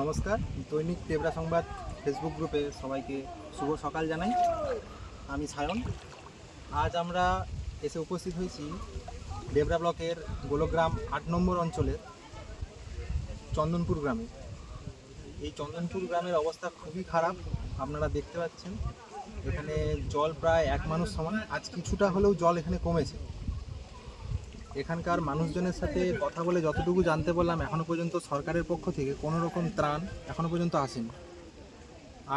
নমস্কার, দৈনিক তেবরা সংবাদ ফেসবুক গ্রুপে সবাইকে শুভ সকাল জানাই। আমি সায়ন। আজ আমরা এসে উপস্থিত হয়েছি দেবরা ব্লকের গোলগ্রাম আট নম্বর অঞ্চলের চন্দনপুর গ্রামে। এই চন্দনপুর গ্রামের অবস্থা খুবই খারাপ, আপনারা দেখতে পাচ্ছেন। এখানে জল প্রায় এক মানুষ সমান, আজ কিছুটা হলেও জল এখানে কমেছে। এখানকার মানুষজনের সাথে কথা বলে যতটুকু জানতে পারলাম, এখনও পর্যন্ত সরকারের পক্ষ থেকে কোনো রকম ত্রাণ এখনও পর্যন্ত আসেনি।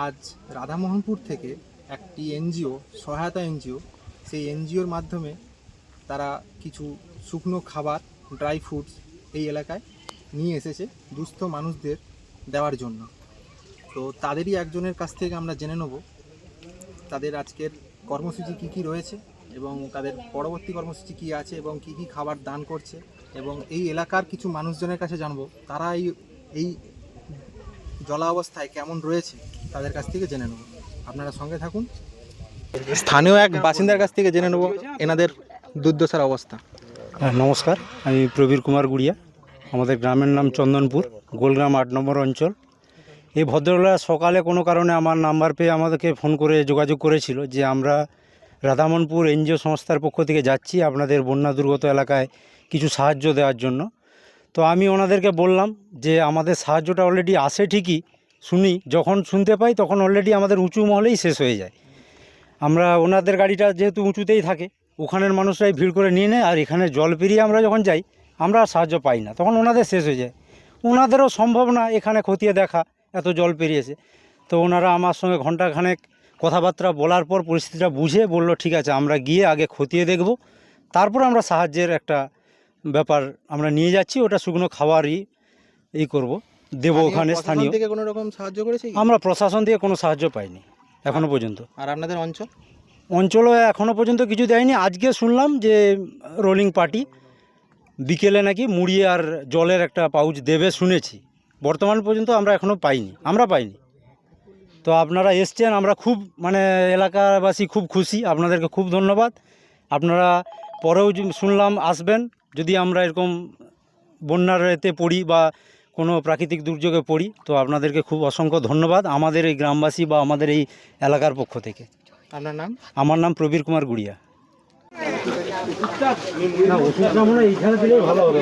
আজ রাধামোহনপুর থেকে একটি এনজিও, সহায়তা এনজিও, সেই এনজিওর মাধ্যমে তারা কিছু শুকনো খাবার, ড্রাই ফ্রুটস এই এলাকায় নিয়ে এসেছে দুস্থ মানুষদের দেওয়ার জন্য। তো তাদেরই একজনের কাছ থেকে আমরা জেনে নেব। তাদের আজকের কর্মসূচি কী কী রয়েছে এবং তাদের পরবর্তী কর্মসূচি কী আছে এবং কী কী খাবার দান করছে এবং এই এলাকার কিছু মানুষজনের কাছে জানব, তারা এই এই জলাবস্থায় কেমন রয়েছে তাদের কাছ থেকে জেনে নেব। আপনারা সঙ্গে থাকুন। স্থানীয় এক বাসিন্দার কাছ থেকে জেনে নেব এনাদের দুর্দশার অবস্থা। হ্যাঁ নমস্কার। আমি প্রবীর কুমার গুড়িয়া। আমাদের গ্রামের নাম চন্দনপুর, গোলগ্রাম আট নম্বর অঞ্চল। এই ভদ্রলোক সকালে কোনো কারণে আমার নাম্বার পেয়ে আমাদেরকে ফোন করে যোগাযোগ করেছিল যে আমরা রাধামনপুর এনজিও সংস্থার পক্ষ থেকে যাচ্ছি আপনাদের বন্যা দুর্গত এলাকায় কিছু সাহায্য দেওয়ার জন্য। তো আমি ওনাদেরকে বললাম যে আমাদের সাহায্যটা অলরেডি আসে ঠিকই, শুনি, যখন শুনতে পাই তখন অলরেডি আমাদের উঁচু মহলেই শেষ হয়ে যায়। আমরা ওনাদের গাড়িটা যেহেতু উঁচুতেই থাকে, ওখানের মানুষরাই ভিড় করে নিয়ে নেয় আর এখানে জল পেরিয়ে আমরা যখন যাই, আমরা সাহায্য পাই না, তখন ওনাদের শেষ হয়ে যায়। ওনাদেরও সম্ভব না এখানে খতিয়ে দেখা। এত জল পেরিয়েছে। তো ওনারা আমার সঙ্গে ঘন্টাখানেক কথাবার্তা বলার পর পরিস্থিতিটা বুঝে বলল ঠিক আছে আমরা গিয়ে আগে খতিয়ে দেখব। তারপর আমরা সাহায্যের একটা ব্যাপার আমরা নিয়ে যাচ্ছি ওটা শুকনো খাবারই এই করব দেবো ওখানে স্থানীয়। থেকে কোনো রকম সাহায্য করেছে? আমরা প্রশাসন থেকে কোনো সাহায্য পাইনি এখনও পর্যন্ত। আর আপনাদের অঞ্চল? অঞ্চলও এখনও পর্যন্ত কিছু দেয়নি। আজকে শুনলাম যে রোলিং পার্টি বিকেলে নাকি মুড়ি আর জলের একটা পাউচ দেবে শুনেছি। বর্তমান পর্যন্ত আমরা এখনও পাইনি আমরা পাইনি। তো আপনারা এসছেন আমরা খুব মানে এলাকাবাসী খুব খুশি আপনাদেরকে খুব ধন্যবাদ। আপনারা পরেও শুনলাম আসবেন যদি আমরা এরকম বন্যার এতে পড়ি বা কোনো প্রাকৃতিক দুর্যোগে পড়ি তো আপনাদেরকে খুব অসংখ্য ধন্যবাদ আমাদের এই গ্রামবাসী বা আমাদের এই এলাকার পক্ষ থেকে। আপনার নাম? আমার নাম প্রবীর কুমার গুড়িয়া। না মনে হয় এইখানে দিলেই ভালো হবে।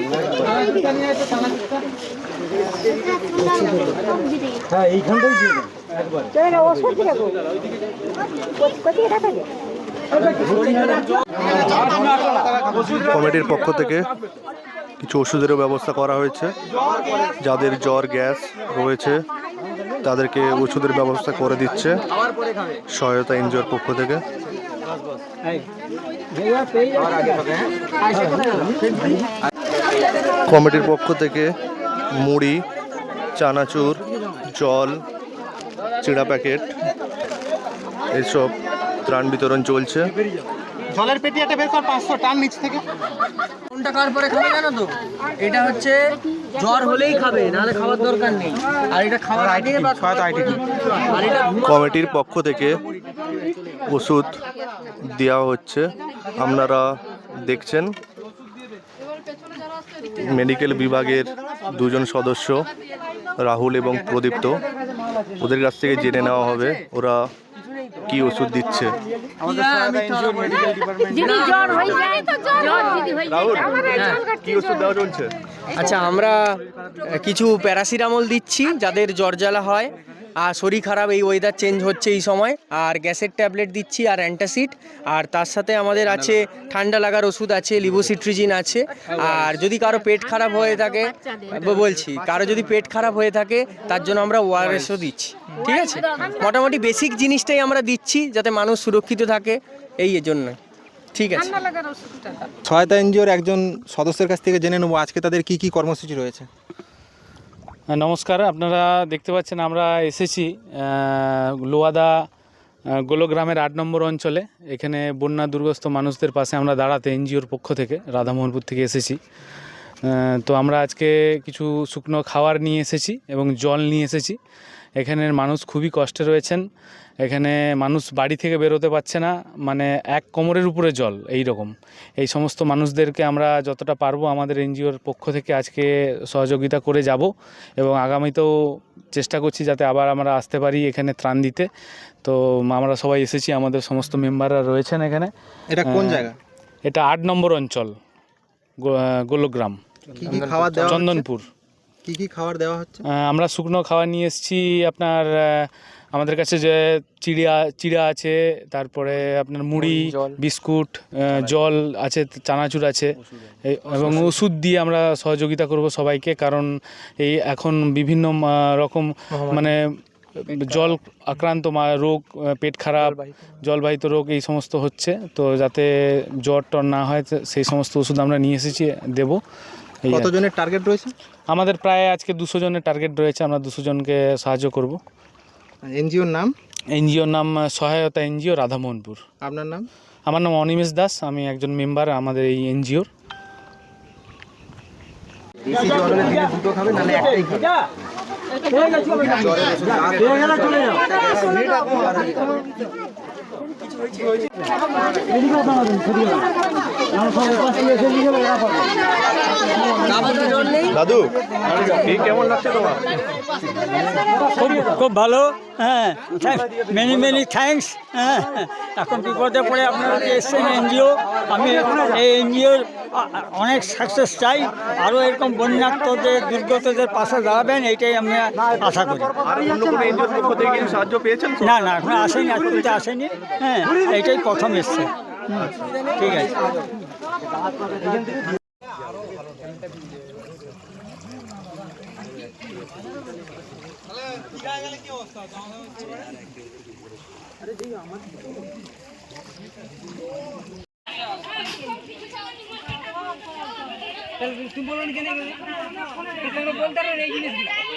হ্যাঁ এইখানটাই দিয়ে দেন একবার। কমিটির পক্ষ থেকে কিছু ওষুধেরও ব্যবস্থা করা হয়েছে। যাদের জ্বর গ্যাস রয়েছে তাদেরকে ওষুধের ব্যবস্থা করে দিচ্ছে সহায়তা এনজিওর পক্ষ থেকে। কমিটির পক্ষ থেকে মুড়ি চানাচুর জল চিড়া প্যাকেট এইসব ত্রাণ বিতরণ চলছে। জলের পেটি একটা বের কর পাঁচশো টান নিচ থেকে। কোনটা কার পরে খাবে জানো তো? এটা হচ্ছে জ্বর হলেই খাবে নাহলে খাবার দরকার নেই। আর এটা খাওয়ার আগে বা খাওয়ার পরে- আর এটা কমিটির পক্ষ থেকে ওষুধ দেওয়া হচ্ছে। আপনারা দেখছেন। মেডিকেল বিভাগের দুজন সদস্য রাহুল এবং প্রদীপ্ত। ওদের কাছ থেকে জেনে নেওয়া হবে ওরা কি ওষুধ দিচ্ছে। আচ্ছা আমরা কিছু প্যারাসিটামল দিচ্ছি যাদের জ্বর জ্বালা হয়। আর শরীর খারাপ এই ওয়েদার চেঞ্জ হচ্ছে এই সময়। আর গ্যাসের ট্যাবলেট দিচ্ছি আর অ্যান্টাসিড। আর তার সাথে আমাদের আছে ঠান্ডা লাগার ওষুধ আছে লিবোসিট্রিজিন আছে। আর যদি কারও পেট খারাপ হয়ে থাকে বলছি কারও যদি পেট খারাপ হয়ে থাকে তার জন্য আমরা ওআরএসও দিচ্ছি। ঠিক আছে? মোটামুটি বেসিক জিনিসটাই আমরা দিচ্ছি যাতে মানুষ সুরক্ষিত থাকে এই এর জন্য ঠিক আছে? ঠান্ডা লাগার ওষুধটা। সহায়তা এনজিওর একজন সদস্যের কাছ থেকে জেনে নেব আজকে তাদের কি কি কর্মসূচি রয়েছে? নমস্কার। আপনারা দেখতে পাচ্ছেন আমরা এসেছি লোয়াদা গোলোগ্রামের গোলগ্রামের আট নম্বর অঞ্চলে। এখানে বন্যা দুর্গস্থ মানুষদের পাশে আমরা দাঁড়াতে এনজিওর পক্ষ থেকে রাধামোহনপুর থেকে এসেছি। তো আমরা আজকে কিছু শুকনো খাওয়ার নিয়ে এসেছি এবং জল নিয়ে এসেছি। এখানের মানুষ খুবই কষ্টে রয়েছেন। এখানে মানুষ বাড়ি থেকে বেরোতে পারছে না মানে এক কোমরের উপরে জল এই রকম এই সমস্ত মানুষদেরকে আমরা যতটা পারব আমাদের এনজিওর পক্ষ থেকে আজকে সহযোগিতা করে যাব এবং আগামীতেও চেষ্টা করছি যাতে আবার আমরা আসতে পারি এখানে ত্রাণ দিতে। তো আমরা সবাই এসেছি আমাদের সমস্ত মেম্বাররা রয়েছেন এখানে। এটা কোন জায়গা? এটা আট নম্বর অঞ্চল গোলগ্রাম? চন্দনপুর। কি কি খাবার দেওয়া হচ্ছে? আমরা শুকনো খাবার নিয়ে এসেছি আপনার আমাদের কাছে যে চিড়িয়া চিড়া আছে তারপরে আপনার মুড়ি বিস্কুট জল আছে চানাচুর আছে এবং ওষুধ দিয়ে আমরা সহযোগিতা করব সবাইকে কারণ এই এখন বিভিন্ন রকম মানে জল আক্রান্ত রোগ পেট খারাপ জলবাহিত। রোগ এই সমস্ত হচ্ছে। তো যাতে জ্বর টর না হয় সেই সমস্ত ওষুধ আমরা নিয়ে এসেছি দেব। কতজনের টার্গেট রয়েছে? আমাদের প্রায় আজকে দুশো জনের টার্গেট রয়েছে আমরা দুশো জনকে সাহায্য করব। এনজিওর নাম? এনজিওর নাম সহায়তা এনজিও রাধামোহনপুর। আপনার নাম? আমার নাম অনিমেষ দাস আমি একজন মেম্বার আমাদের এই এনজিওর। বেশি জ্বর দাদু। কি কেমন লাগছে তোমার? খুব খুব ভালো হ্যাঁ। মেনি মেনি থ্যাঙ্কস হ্যাঁ। এখন বিপদে পড়ে আপনারা এসছেন এনজিও। আমি এই এনজিওর অনেক সাকসেস চাই। আরও এরকম বন্যাক্তদের দুর্গতদের পাশে দাঁড়াবেন এইটাই আমি আশা করি। না না এখন আসেনি আজ পর্যন্ত আসেনি। হ্যাঁ এইটাই প্রথম এসছে। ঠিক আছে। তুমি বলো না কেন বলতে এই জিনিসগুলো।